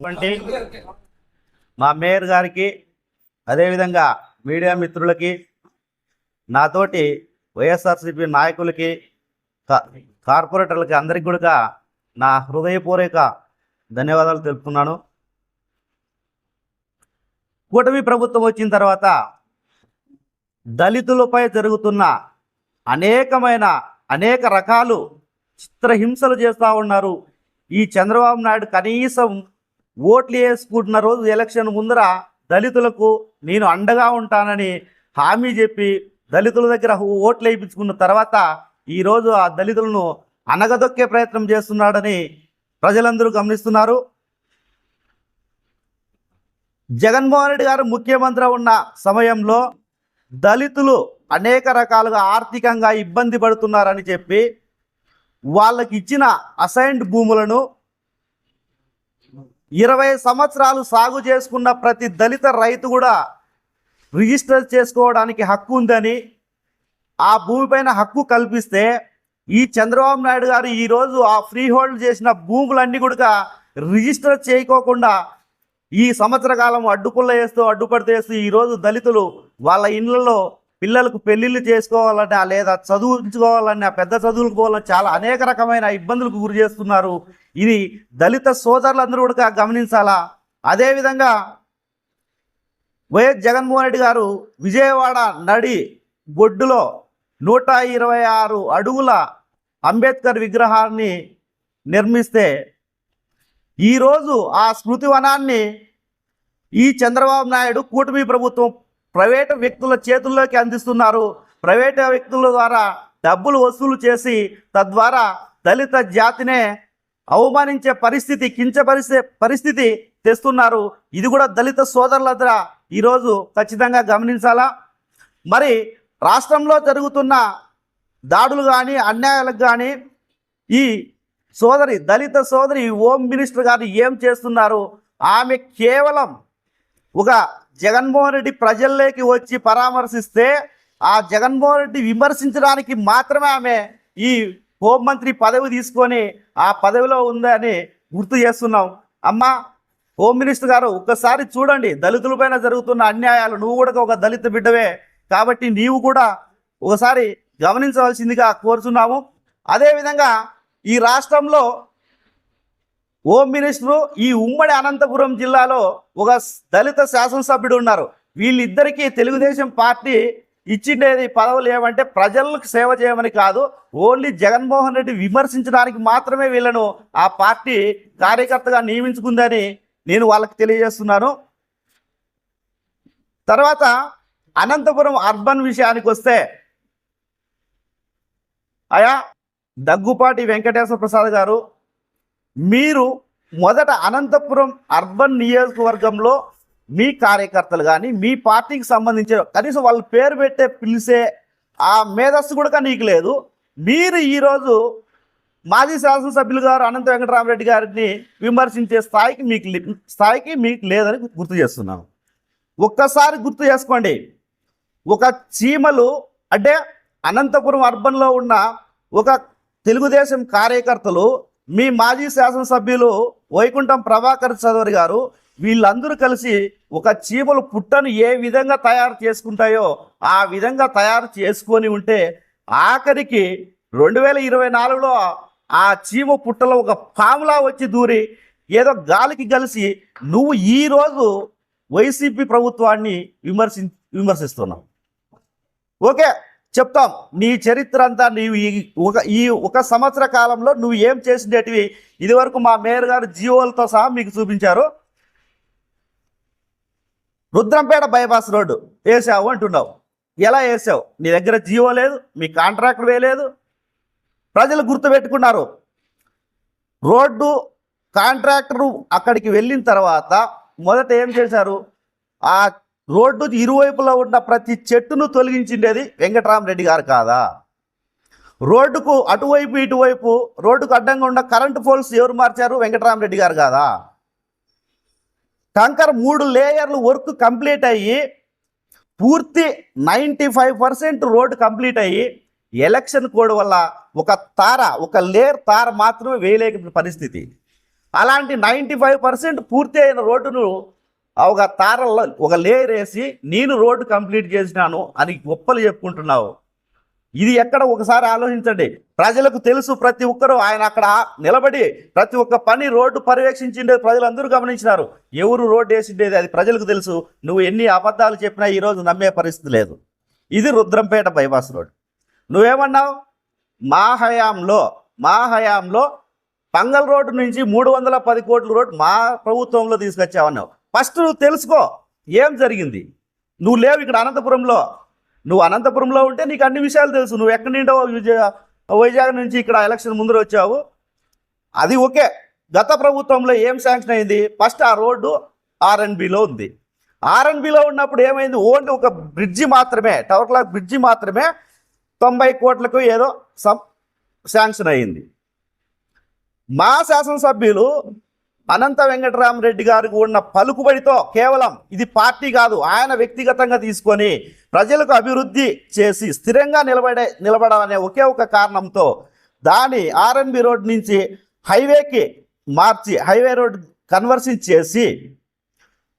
వంటి మా మేయర్ గారికి అదేవిధంగా మీడియా మిత్రులకి నాతోటి వైఎస్ఆర్సీపీ నాయకులకి కా- కార్పొరేటర్లకి అందరికి కూడా నా హృదయపూర్వక ధన్యవాదాలు తెలుపుతున్నాను. కూటమి ప్రభుత్వం వచ్చిన తర్వాత దళితులపై జరుగుతున్న అనేకమైన అనేక రకాలు చిత్రహింసలు చేస్తూ ఉన్నారు. ఈ చంద్రబాబు నాయుడు కనీసం ఓట్లు వేసుకుంటున్న రోజు ఎలక్షన్ ముందర దళితులకు నేను అండగా ఉంటానని హామీ చెప్పి దళితుల దగ్గర ఓట్లు వేయించుకున్న తర్వాత ఈరోజు ఆ దళితులను అనగదొక్కే ప్రయత్నం చేస్తున్నాడని ప్రజలందరూ గమనిస్తున్నారు. జగన్మోహన్ రెడ్డి గారు ముఖ్యమంత్రి ఉన్న సమయంలో దళితులు అనేక రకాలుగా ఆర్థికంగా ఇబ్బంది పడుతున్నారని చెప్పి వాళ్ళకి ఇచ్చిన అసైన్డ్ భూములను ఇరవై సంవత్సరాలు సాగు చేసుకున్న ప్రతి దళిత రైతు కూడా రిజిస్టర్ చేసుకోవడానికి హక్కు ఉందని ఆ భూమిపైన హక్కు కల్పిస్తే ఈ చంద్రబాబు నాయుడు గారు ఈరోజు ఆ ఫ్రీ హోల్డ్ చేసిన భూములన్నీ కూడా రిజిస్టర్ చేయకోకుండా ఈ సంవత్సర కాలం అడ్డుపుల్ల వేస్తూ అడ్డుపడితే వేస్తూ ఈరోజు దళితులు వాళ్ళ ఇళ్ళలో పిల్లలకు పెళ్ళిళ్ళు చేసుకోవాలన్నా లేదా చదువుకోవాలన్నా పెద్ద చదువులకు పోవాలన్నా చాలా అనేక రకమైన ఇబ్బందులకు గురి చేస్తున్నారు. ఇది దళిత సోదరులందరూ కూడా గమనించాలా? అదేవిధంగా వైఎస్ జగన్మోహన్ రెడ్డి గారు విజయవాడ నడి బొడ్డులో నూట ఇరవై ఆరు అడుగుల అంబేద్కర్ విగ్రహాన్ని నిర్మిస్తే ఈరోజు ఆ స్మృతి వనాన్ని ఈ చంద్రబాబు నాయుడు కూటమి ప్రభుత్వం ప్రైవేటు వ్యక్తుల చేతుల్లోకి అందిస్తున్నారు. ప్రైవేటు వ్యక్తుల ద్వారా డబ్బులు వసూలు చేసి తద్వారా దళిత జాతినే అవమానించే పరిస్థితి కించపరిచే పరిస్థితి తెస్తున్నారు. ఇది కూడా దళిత సోదరుల దగ్గర ఈరోజు ఖచ్చితంగా గమనించాలా? మరి రాష్ట్రంలో జరుగుతున్న దాడులు కానీ అన్యాయాలకు కానీ ఈ సోదరి దళిత సోదరి హోమ్ మినిస్టర్ గారు ఏం చేస్తున్నారు? ఆమె కేవలం ఒక జగన్మోహన్ రెడ్డి ప్రజల్లోకి వచ్చి పరామర్శిస్తే ఆ జగన్మోహన్ రెడ్డి విమర్శించడానికి మాత్రమే ఆమె ఈ హోంమంత్రి పదవి తీసుకొని ఆ పదవిలో ఉందని గుర్తు చేస్తున్నాం. అమ్మా హోమ్ మినిస్టర్ గారు ఒక్కసారి చూడండి. దళితులపైన జరుగుతున్న అన్యాయాలు. నువ్వు కూడా ఒక దళిత బిడ్డవే. కాబట్టి నీవు కూడా ఒకసారి గమనించవలసిందిగా కోరుతున్నాము అదేవిధంగా ఈ రాష్ట్రంలో హోమ్ మినిస్టరు ఈ ఉమ్మడి అనంతపురం జిల్లాలో ఒక దళిత శాసనసభ్యుడు ఉన్నారు. వీళ్ళిద్దరికీ తెలుగుదేశం పార్టీ ఇచ్చిండేది పదవులు ఏమంటే ప్రజలకు సేవ చేయమని కాదు ఓన్లీ జగన్మోహన్ రెడ్డి విమర్శించడానికి మాత్రమే వీళ్ళను ఆ పార్టీ కార్యకర్తగా నియమించుకుందని నేను వాళ్ళకి తెలియజేస్తున్నాను. తర్వాత అనంతపురం అర్బన్ విషయానికి వస్తే అయా దగ్గుపాటి వెంకటేశ్వర ప్రసాద్ గారు మీరు మొదట అనంతపురం అర్బన్ నియోజకవర్గంలో మీ కార్యకర్తలు కానీ మీ పార్టీకి సంబంధించిన కనీసం వాళ్ళ పేరు పెట్టే పిలిచే ఆ మేధస్సు కూడా నీకు లేదు. మీరు ఈరోజు మాజీ శాసనసభ్యులు గారు అనంత వెంకటరామరెడ్డి గారిని విమర్శించే స్థాయికి మీకు స్థాయికి మీకు లేదని గుర్తు చేస్తున్నాను. ఒక్కసారి గుర్తు చేసుకోండి. ఒక చీమలు అంటే అనంతపురం అర్బన్లో ఉన్న ఒక తెలుగుదేశం కార్యకర్తలు మీ మాజీ శాసనసభ్యులు వైకుంఠం ప్రభాకర్ చౌదరి గారు వీళ్ళందరూ కలిసి ఒక చీమలు పుట్టను ఏ విధంగా తయారు చేసుకుంటాయో ఆ విధంగా తయారు చేసుకొని ఉంటే ఆఖరికి రెండు వేల ఇరవై నాలుగులో ఆ చీమ పుట్టలో ఒక పాములా వచ్చి దూరి ఏదో గాలికి కలిసి నువ్వు ఈరోజు వైసీపీ ప్రభుత్వాన్ని విమర్శి విమర్శిస్తున్నావు. ఓకే? చెప్తాం. నీ చరిత్ర అంతా నీవు ఈ ఒక ఈ ఒక సంవత్సర కాలంలో నువ్వు ఏం చేసినటివి ఇదివరకు మా మేయర్ గారు జీవోలతో సహా మీకు చూపించారు. Rudrampet bypass road. వేసావు అంటున్నావు. ఎలా వేసావు? నీ దగ్గర జీవో లేదు మీ కాంట్రాక్టర్ వేయలేదు ప్రజలు గుర్తుపెట్టుకున్నారు. రోడ్డు కాంట్రాక్టరు అక్కడికి వెళ్ళిన తర్వాత మొదట ఏం చేశారు? ఆ రోడ్డు ఇరువైపులా ఉన్న ప్రతి చెట్టును తొలగించిండేది వెంకటరామరెడ్డి గారు కాదా? రోడ్డుకు అటువైపు ఇటువైపు రోడ్డుకు అడ్డంగా ఉన్న కరెంటు పోల్స్ ఎవరు మార్చారు? వెంకటరామరెడ్డి గారు కాదా? కంకర్ మూడు లేయర్లు వర్క్ కంప్లీట్ అయ్యి పూర్తి ninety five percent road complete అయ్యి ఎలక్షన్ కోడ్ వల్ల ఒక తార ఒక లేయర్ తార మాత్రమే వేయలేక పరిస్థితి. అలాంటి నైంటీ ఫైవ్ పర్సెంట్ పూర్తి అయిన రోడ్డును ఒక తారల్లో ఒక లేయర్ వేసి నేను రోడ్డు కంప్లీట్ చేసినాను అని గొప్పలు చెప్పుకుంటున్నావు. ఇది ఎక్కడ ఒకసారి ఆలోచించండి. ప్రజలకు తెలుసు ప్రతి ఒక్కరూ ఆయన అక్కడ నిలబడి ప్రతి ఒక్క పని రోడ్డు పర్యవేక్షించిండేది ప్రజలందరూ గమనించినారు. ఎవరు రోడ్డు వేసిండేది అది ప్రజలకు తెలుసు. నువ్వు ఎన్ని అబద్ధాలు చెప్పినా ఈరోజు నమ్మే పరిస్థితి లేదు. ఇది రుద్రంపేట బైపాస్ రోడ్. నువ్వేమన్నావు? మా హయాంలో మా హయాంలో పంగల్ రోడ్డు నుంచి మూడు వందల పది కోట్ల రోడ్డు మా ప్రభుత్వంలో తీసుకొచ్చావన్నావు. ఫస్ట్ నువ్వు తెలుసుకో ఏం జరిగింది. నువ్వు లేవు ఇక్కడ అనంతపురంలో. నువ్వు అనంతపురంలో ఉంటే నీకు అన్ని విషయాలు తెలుసు. నువ్వు ఎక్కడి నుండో విజయ వైజాగ్ నుంచి ఇక్కడ ఎలక్షన్ ముందర వచ్చావు. అది ఓకే. గత ప్రభుత్వంలో ఏం శాంక్షన్ అయింది? ఫస్ట్ ఆ రోడ్డు ఆర్ఎన్బిలో ఉంది. ఆర్ఎన్బిలో ఉన్నప్పుడు ఏమైంది? ఓన్లీ ఒక బ్రిడ్జి మాత్రమే టవర్ క్లాక్ బ్రిడ్జి మాత్రమే తొంభై కోట్లకు ఏదో సం శాంక్షన్ అయింది. మా శాసనసభ్యులు అనంత వెంకటరామరెడ్డి గారికి ఉన్న పలుకుబడితో కేవలం ఇది పార్టీ కాదు ఆయన వ్యక్తిగతంగా తీసుకొని ప్రజలకు అభివృద్ధి చేసి స్థిరంగా నిలబడే నిలబడాలనే ఒకే ఒక కారణంతో దాని ఆర్ఎన్బి రోడ్ నుంచి హైవేకి మార్చి హైవే రోడ్ కన్వర్షన్ చేసి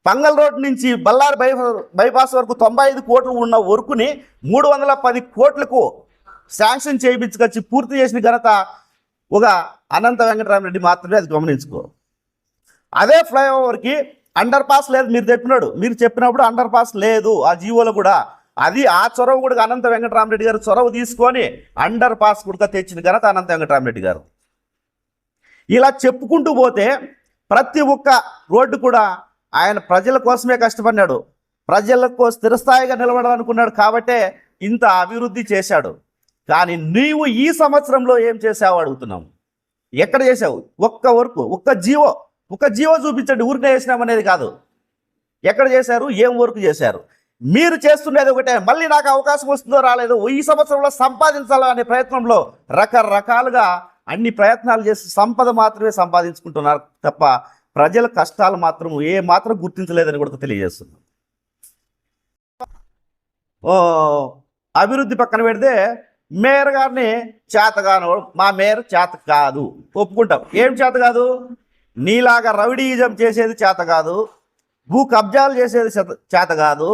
పంగల్ రోడ్ నుంచి బల్లారి బై బైపాస్ వరకు తొంభై ఐదు కోట్లు ఉన్న వర్కుని మూడు వందల పది కోట్లకు శాంక్షన్ చేయించుకొచ్చి పూర్తి చేసిన ఘనత ఒక అనంత వెంకటరామరెడ్డి మాత్రమే అది గమనించుకో. అదే ఫ్లైఓవర్కి అండర్ పాస్ లేదు. మీరు చెప్పినాడు. మీరు చెప్పినప్పుడు అండర్ పాస్ లేదు. ఆ జీవోలో కూడా. అది ఆ చొరవ కూడా అనంత వెంకటరామరెడ్డి గారు చొరవ తీసుకొని అండర్ పాస్ కూడా తెచ్చిన ఘనత అనంత వెంకటరామరెడ్డి గారు. ఇలా చెప్పుకుంటూ పోతే ప్రతి ఒక్క రోడ్డు కూడా ఆయన ప్రజల కోసమే కష్టపడినాడు. ప్రజలకు స్థిరస్థాయిగా నిలబడాలనుకున్నాడు కాబట్టే ఇంత అభివృద్ధి చేశాడు. కానీ నీవు ఈ సంవత్సరంలో ఏం చేసావు అడుగుతున్నాం ఎక్కడ చేసావు ఒక్క వరకు ఒక్క జీవో. ఒక జీవో చూపించండి ఊరికే వేసినామనేది కాదు. ఎక్కడ చేశారు? ఏం వర్క్ చేశారు? మీరు చేస్తున్నది ఒకటే. మళ్ళీ నాకు అవకాశం వస్తుందో రాలేదో ఈ సంవత్సరంలో సంపాదించాలనే అనే ప్రయత్నంలో రకరకాలుగా అన్ని ప్రయత్నాలు చేసి సంపద మాత్రమే సంపాదించుకుంటున్నారు తప్ప ప్రజల కష్టాలు మాత్రం ఏ మాత్రం గుర్తించలేదని కూడా తెలియజేస్తున్నాం ఓ అభివృద్ధి పక్కన పెడితే మేయర్ గారిని చేతగాను మా మేయర్ చేత కాదు. ఒప్పుకుంటాం. ఏం చేత కాదు? నీలాగా రౌడీయిజం చేసేది చేత కాదు భూ కబ్జాలు చేసేది చేత- చేత కాదు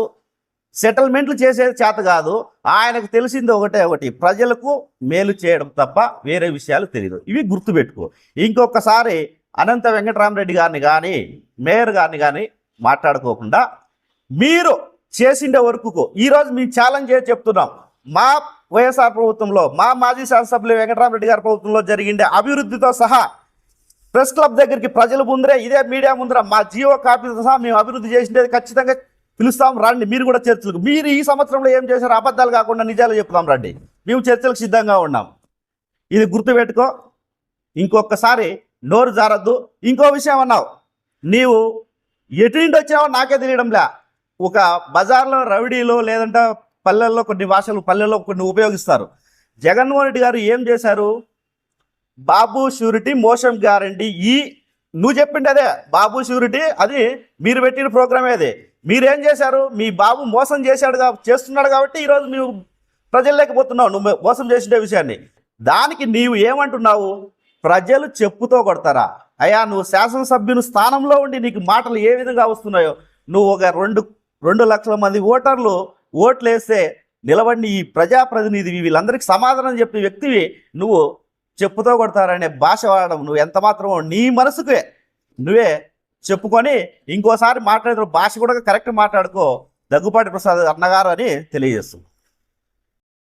సెటిల్మెంట్లు చేసేది చేత కాదు ఆయనకు తెలిసింది ఒకటే ఒకటి ప్రజలకు మేలు చేయడం తప్ప వేరే విషయాలు తెలియదు. ఇవి గుర్తుపెట్టుకో. ఇంకొకసారి అనంత వెంకటరామరెడ్డి గారిని కానీ మేయర్ గారిని కానీ మాట్లాడుకోకుండా మీరు చేసిండే వరకుకు ఈరోజు మేము ఛాలెంజ్ చేసి చెప్తున్నాం? మా వైఎస్ఆర్ ప్రభుత్వంలో మా మాజీ శాసనసభ్యులు వెంకటరామరెడ్డి గారి ప్రభుత్వంలో జరిగిండే అభివృద్ధితో సహా ప్రెస్ క్లబ్ దగ్గరికి ప్రజల ముందరే ఇదే మీడియా ముందర మా జియో కాపీతో సహా మేము అభివృద్ధి చేసిండేది ఖచ్చితంగా పిలుస్తాం రండి. మీరు కూడా చర్చలకు మీరు ఈ సంవత్సరంలో ఏం చేశారు అబద్ధాలు కాకుండా నిజాలు చెప్తాం రండి. మేము చర్చలకు సిద్ధంగా ఉన్నాం. ఇది గుర్తుపెట్టుకో ఇంకొకసారి నోరు జారద్దు. ఇంకో విషయం అన్నావు నీవు ఎటు వచ్చావో నాకే తెలియడంలే. ఒక బజార్లో రవిడీలో లేదంటే పల్లెల్లో కొన్ని భాషలు పల్లెల్లో కొన్ని ఉపయోగిస్తారు. జగన్మోహన్ రెడ్డి గారు ఏం చేశారు? బాబు షూరిటీ మోషన్ గ్యారంటీ ఈ నువ్వు చెప్పిండే అదే. బాబు షూరిటీ అది మీరు పెట్టిన ప్రోగ్రామే అది. మీరేం చేశారు? మీ బాబు మోసం చేశాడు చేస్తున్నాడు కాబట్టి ఈరోజు నువ్వు ప్రజలు లేకపోతున్నావు నువ్వు మోసం చేసిన విషయాన్ని. దానికి నీవు ఏమంటున్నావు? ప్రజలు చెప్పుతో కొడతారా? అయ్యా నువ్వు శాసనసభ్యుని స్థానంలో ఉండి నీకు మాటలు ఏ విధంగా వస్తున్నాయో? నువ్వు ఒక రెండు రెండు లక్షల మంది ఓటర్లు ఓట్లు వేస్తే నిలబడి ఈ ప్రజాప్రతినిధి వీళ్ళందరికీ సమాధానం చెప్పే వ్యక్తివి నువ్వు చెప్పుతో కొడతారనే భాష వాడడం నువ్వు ఎంత మాత్రమో నీ మనసుకే. నువ్వే చెప్పుకొని ఇంకోసారి మాట్లాడే భాష కూడా కరెక్ట్ మాట్లాడుకో. దగ్గుపాటి ప్రసాద్ అన్నగారు అని తెలియజేస్తుంది